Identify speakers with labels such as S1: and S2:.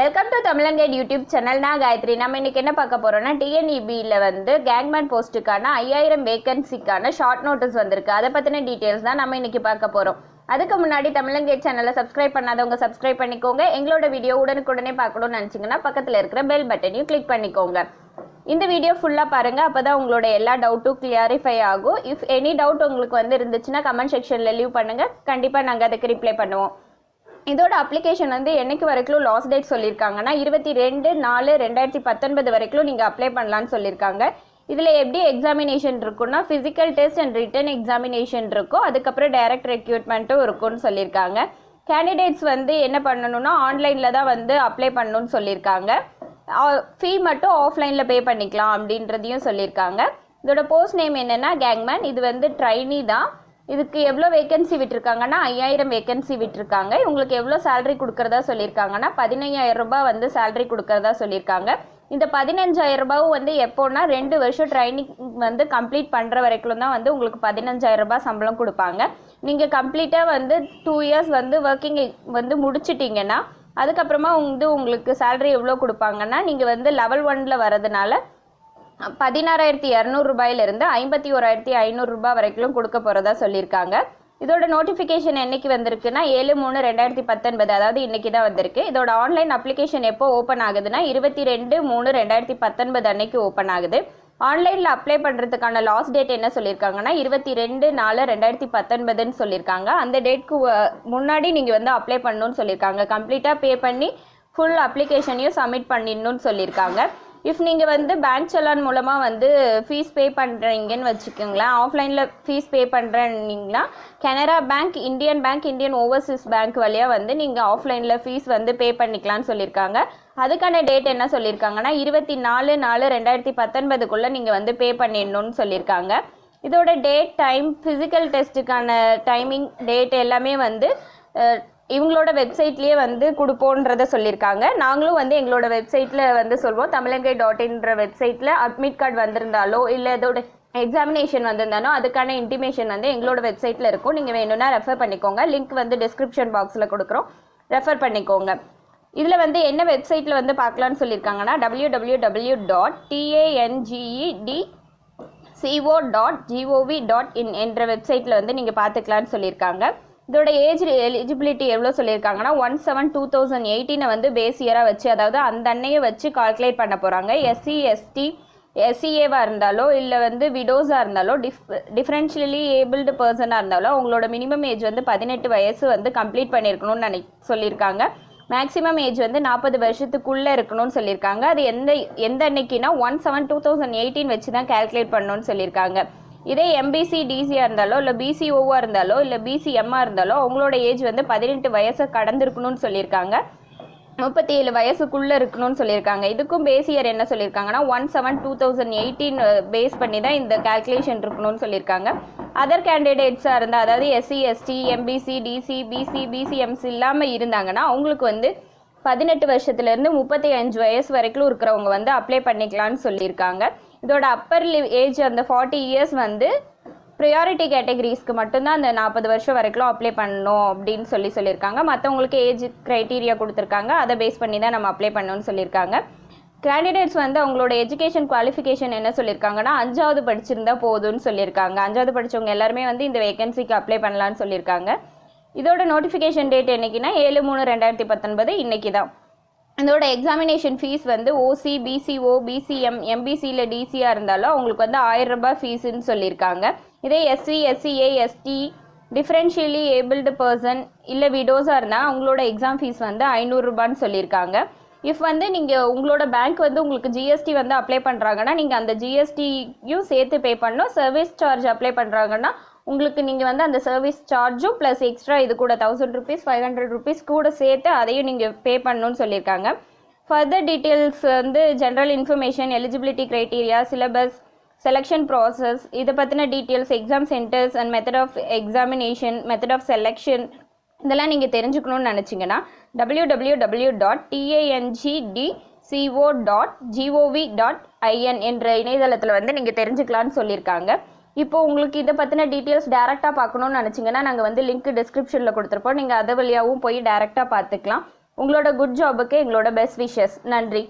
S1: Welcome to தமிழங்கேட் YouTube channel நான் காயத்ரி. நம்ம இன்னைக்கு என்ன பார்க்க போகிறோம்னா டிஎன்இபியில் வந்து கேங்மேன் போஸ்ட்டுக்கான ஐயாயிரம் வேகன்சிக்கான ஷார்ட் நோட்டீஸ் வந்திருக்கு. அதை பற்றின டீட்டெயில்ஸ் தான் நம்ம இன்னைக்கு பார்க்க போகிறோம் அதுக்கு முன்னாடி தமிழங்கேட் சேனலை சப்ஸ்கிரைப் பண்ணாதவங்க சப்ஸ்கிரைப் பண்ணிக்கோங்க. எங்களோட வீடியோ உடனுக்குடனே பார்க்கணும்னு நினச்சிங்கன்னா பக்கத்தில் இருக்கிற பெல் பட்டனையும் கிளிக் பண்ணிக்கோங்க. இந்த வீடியோ ஃபுல்லாக பாருங்கள் அப்போ தான் உங்களோட எல்லா டவுட்டும் கிளியரிஃபை ஆகும். இஃப் எனி டவுட் உங்களுக்கு வந்து இருந்துச்சுன்னா கமெண்ட் செக்ஷனில் லீவ் பண்ணுங்கள் கண்டிப்பாக நாங்கள் அதுக்கு ரிப்ளை பண்ணுவோம். இதோட அப்ளிகேஷன் வந்து என்னைக்கு வரைக்கும் லாஸ்ட் டேட் சொல்லியிருக்காங்கன்னா இருபத்தி ரெண்டு நாலு ரெண்டாயிரத்தி பத்தொன்பது வரைக்கும் நீங்கள் அப்ளை பண்ணலான்னு சொல்லியிருக்காங்க இதில் எப்படி எக்ஸாமினேஷன் இருக்குன்னா physical test and written examination இருக்கும். அதுக்கப்புறம் டைரக்ட் ரெக்யூட்மெண்ட்டும் இருக்கும்னு சொல்லியிருக்காங்க கேண்டிடேட்ஸ் வந்து என்ன பண்ணணும்னா ஆன்லைனில் தான் வந்து அப்ளை பண்ணணும்னு சொல்லியிருக்காங்க ஃபீ மட்டும் ஆஃப்லைனில் பே பண்ணிக்கலாம் அப்படின்றதையும் சொல்லியிருக்காங்க இதோட போஸ்ட் நேம் என்னென்னா கேங்மேன் இது வந்து ட்ரைனி தான். இதுக்கு எவ்வளோ வேகன்சி விட்டுருக்காங்கன்னா ஐயாயிரம் வேகன்சி விட்டுருக்காங்க. இவங்களுக்கு எவ்வளோ சேலரி கொடுக்குறதா சொல்லியிருக்காங்கன்னா பதினையாயிரம் ரூபாய் வந்து சேலரி கொடுக்குறதா சொல்லியிருக்காங்க. இந்த பதினஞ்சாயிரம் ரூபாவும் வந்து எப்போன்னா ரெண்டு வருஷம் ட்ரைனிங் வந்து கம்ப்ளீட் பண்ணுற வரைக்கும் தான் வந்து உங்களுக்கு பதினஞ்சாயிரம் ரூபாய் சம்பளம் கொடுப்பாங்க. நீங்கள் கம்ப்ளீட்டாக வந்து டூ இயர்ஸ் வந்து ஒர்க்கிங் வந்து முடிச்சிட்டிங்கன்னா அதுக்கப்புறமா வந்து உங்களுக்கு சேலரி எவ்வளோ கொடுப்பாங்கன்னா நீங்கள் வந்து லெவல் ஒனில் வரதுனால பதினாறாயிரத்தி இரநூறுபாயிலிருந்து ஐம்பத்தி ஓராயிரத்தி ஐநூறுரூபா வரைக்கும் கொடுக்க போகிறதா சொல்லியிருக்காங்க. இதோட நோட்டிஃபிகேஷன் என்னைக்கு வந்திருக்குன்னா ஏழு மூணு ரெண்டாயிரத்தி பத்தொன்பது அதாவது இன்னைக்கு தான் வந்திருக்கு. இதோட ஆன்லைன் அப்ளிகேஷன் எப்போ ஓப்பன் ஆகுதுன்னா இருபத்தி ரெண்டு மூணு ரெண்டாயிரத்தி பத்தொன்பது அன்னைக்கு ஓப்பன் ஆகுது. ஆன்லைனில் அப்ளை பண்ணுறதுக்கான லாஸ்ட் டேட் என்ன சொல்லியிருக்காங்கன்னா இருபத்தி ரெண்டு நாலு ரெண்டாயிரத்தி பத்தொன்பதுன்னு சொல்லியிருக்காங்க. அந்த டேட்க்கு முன்னாடி நீங்கள் வந்து அப்ளை பண்ணணும்னு சொல்லியிருக்காங்க. கம்ப்ளீட்டாக பே பண்ணி ஃபுல் அப்ளிகேஷனையும் சப்மிட் பண்ணிடணும்னு சொல்லியிருக்காங்க. இஃப் நீங்கள் வந்து பேங்க் செலான் மூலமாக வந்து ஃபீஸ் பே பண்ணுறீங்கன்னு வச்சுக்கோங்களேன் ஆஃப்லைனில் ஃபீஸ் பே பண்ணுறீங்கன்னா Canara bank Indian bank Indian overseas bank வழியாக வந்து நீங்கள் ஆஃப்லைனில் ஃபீஸ் வந்து பே பண்ணிக்கலாம்னு சொல்லியிருக்காங்க. அதுக்கான டேட் என்ன சொல்லியிருக்காங்கன்னா இருபத்தி நாலு நாலு ரெண்டாயிரத்தி பத்தொன்பதுக்குள்ளே நீங்கள் வந்து பே பண்ணிடணும்னு சொல்லியிருக்காங்க. இதோட டேட் டைம் ஃபிசிக்கல் டெஸ்ட்டுக்கான டைமிங் டேட் எல்லாமே வந்து இவங்களோட வெப்சைட்லேயே வந்து கொடுப்போன்றத சொல்லியிருக்காங்க. நாங்களும் வந்து எங்களோட வெப்சைட்டில் வந்து சொல்வோம். தமிழங்கை டாட் இன்ற வெப்சைட்டில் அட்மிட் கார்டு வந்திருந்தாலோ இல்லை இதோட எக்ஸாமினேஷன் வந்திருந்தாலோ அதுக்கான இன்டிமேஷன் வந்து எங்களோட வெப்சைட்டில் இருக்கும். நீங்கள் வேணும்னா ரெஃபர் பண்ணிக்கோங்க. லிங்க் வந்து டிஸ்கிரிப்ஷன் பாக்ஸில் கொடுக்குறோம். ரெஃபர் பண்ணிக்கோங்க. இதில் வந்து என்ன வெப்சைட்டில் வந்து பார்க்கலான்னு சொல்லியிருக்காங்கன்னா W W W dot TANGED CO dot GOV dot in என்ற வெப்சைட்டில் வந்து நீங்கள் பார்த்துக்கலான்னு சொல்லியிருக்காங்க. இதோட ஏஜ் எலிஜிபிலிட்டி எவ்வளோ சொல்லியிருக்காங்கன்னா ஒன் செவன் டூ தௌசண்ட் எயிட்டீனை வந்து பேஸ் இயராக வச்சு அதாவது அந்த அன்னையை வச்சு கால்குலேட் பண்ண போகிறாங்க எஸ்சி எஸ்டி எஸ்சிஏவாக இருந்தாலோ இல்லை வந்து விடோஸாக இருந்தாலோ டிஃப் டிஃப்ரென்ஷியலி ஏபிள்டு பர்சனாக இருந்தாலோ அவங்களோட மினிமம் ஏஜ் வந்து பதினெட்டு வயசு வந்து கம்ப்ளீட் பண்ணியிருக்கணும்னு நினை சொல்லியிருக்காங்க. மேக்ஸிமம் ஏஜ் வந்து நாற்பது வருஷத்துக்குள்ளே இருக்கணும்னு சொல்லியிருக்காங்க. அது எந்த எந்த அன்னைக்குனா one seven two thousand eighteen வச்சு தான் கால்குலேட் பண்ணணும்னு சொல்லியிருக்காங்க. இதே எம்பிசி டிசியாக இருந்தாலோ இல்லை பிசிஓவாக இருந்தாலோ இல்லை பிசிஎம்மாக இருந்தாலோ அவங்களோட ஏஜ் வந்து பதினெட்டு வயசை கடந்திருக்கணும்னு சொல்லியிருக்காங்க. முப்பத்தி ஏழு வயசுக்குள்ளே இருக்கணும்னு சொல்லியிருக்காங்க. இதுக்கும் பேஸ் இயர் என்ன சொல்லியிருக்காங்கன்னா one seven two thousand eighteen base பண்ணி தான் இந்த கால்குலேஷன் இருக்கணும்னு சொல்லியிருக்காங்க. அதர் கேண்டிடேட்ஸாக இருந்தால் அதாவது SC ST MBC DC BC BCMC இல்லாமல் இருந்தாங்கன்னா அவங்களுக்கு வந்து பதினெட்டு வருஷத்துலேருந்து முப்பத்தி அஞ்சு வயசு வரைக்கும் இருக்கிறவங்க வந்து அப்ளை பண்ணிக்கலாம்னு சொல்லியிருக்காங்க. இதோட அப்பர் ஏஜ் அந்த ஃபார்ட்டி இயர்ஸ் வந்து ப்ரியாரிட்டி கேட்டகரிஸ்க்கு மட்டும்தான் அந்த நாற்பது வருஷம் வரைக்கும் அப்ளை பண்ணணும் அப்படின்னு சொல்லி சொல்லியிருக்காங்க. மற்றவங்களுக்கு ஏஜ் க்ரைட்டீரியா கொடுத்துருக்காங்க. அதை பேஸ் பண்ணி தான் நம்ம அப்ளை பண்ணணும்னு சொல்லியிருக்காங்க. கேண்டிடேட்ஸ் வந்து அவங்களோட எஜுகேஷன் குவாலிஃபிகேஷன் என்ன சொல்லியிருக்காங்கன்னா அஞ்சாவது படிச்சிருந்தா போதும்னு சொல்லியிருக்காங்க. அஞ்சாவது படிச்சவங்க எல்லாருமே வந்து இந்த வேகன்சிக்கு அப்ளை பண்ணலான்னு சொல்லியிருக்காங்க. இதோட நோட்டிஃபிகேஷன் டேட் என்னைக்குன்னா ஏழு மூணு ரெண்டாயிரத்தி பத்தொன்பது இன்னைக்கு தான் இதோட எக்ஸாமினேஷன் ஃபீஸ் வந்து ஓசி பிசிஓ பிசிஎம் எம்பிசியில் டிசியாக இருந்தாலும் அவங்களுக்கு வந்து ஆயிரம் ரூபாய் ஃபீஸுன்னு சொல்லியிருக்காங்க. இதே SC SCA ST differentially abled person இல்லை விடோஸாக இருந்தால் அவங்களோட எக்ஸாம் ஃபீஸ் வந்து ஐநூறுரூபான்னு சொல்லியிருக்காங்க. இஃப் வந்து நீங்கள் உங்களோட பேங்க் வந்து உங்களுக்கு ஜிஎஸ்டி வந்து அப்ளை பண்ணுறாங்கன்னா நீங்கள் அந்த ஜிஎஸ்டியும் சேர்த்து பே பண்ணணும். சர்வீஸ் சார்ஜ் அப்ளை பண்ணுறாங்கன்னா உங்களுக்கு நீங்கள் வந்து அந்த சர்வீஸ் சார்ஜும் ப்ளஸ் எக்ஸ்ட்ரா இது கூட thousand rupees five hundred rupees கூட சேர்த்து அதையும் நீங்கள் பே பண்ணணும்னு சொல்லியிருக்காங்க. ஃபர்தர் டீட்டெயில்ஸ் வந்து general information eligibility criteria syllabus selection process இதை பற்றின details exam centres and method of examination method of selection இதெல்லாம் நீங்கள் தெரிஞ்சுக்கணும்னு நினச்சிங்கன்னா W W W dot TANGD CO dot GOV dot IN என்ற இணையதளத்தில் வந்து நீங்கள் தெரிஞ்சுக்கலான்னு சொல்லியிருக்காங்க. இப்போ உங்களுக்கு இதை பற்றின டீட்டெயில்ஸ் டேரெக்டாக பார்க்கணும்னு நினச்சிங்கன்னா நாங்கள் வந்து லிங்க் டிஸ்கிரிப்ஷனில் கொடுத்துருப்போம். நீங்கள் அதை வழியாகவும் போய் டேரெக்டாக பார்த்துக்கலாம். உங்களோட குட் ஜாபுக்கு எங்களோட பெஸ்ட் விஷஸ் நன்றி.